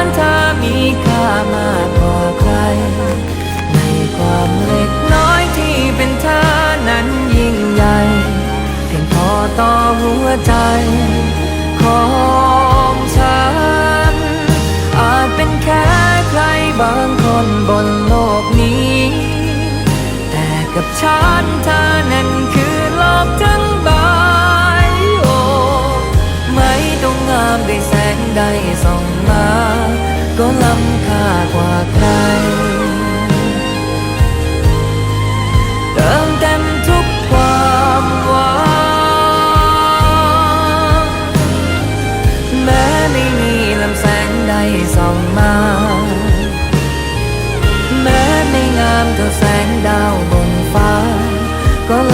านเธอมีค่ามากกว่าใคร ในความเล็กน้อยที่เป็นเธอนั้นยิ่งใหญ่เพียงพอต่อหัวใจ ของฉัน อาจเป็นแค่ใครบางคนบนโลกนี้ แต่กับฉันเธอนั้นคือโลกทั้งใบโอ้ไม่ต้องงามด้แสงใดส่องมา có lắm cả quả cay. Đang đem thuốc qua qua Mẹ mình làm sáng đầy dòng mau Mẹ mình làm cờ sáng đau bồn phá Có lắm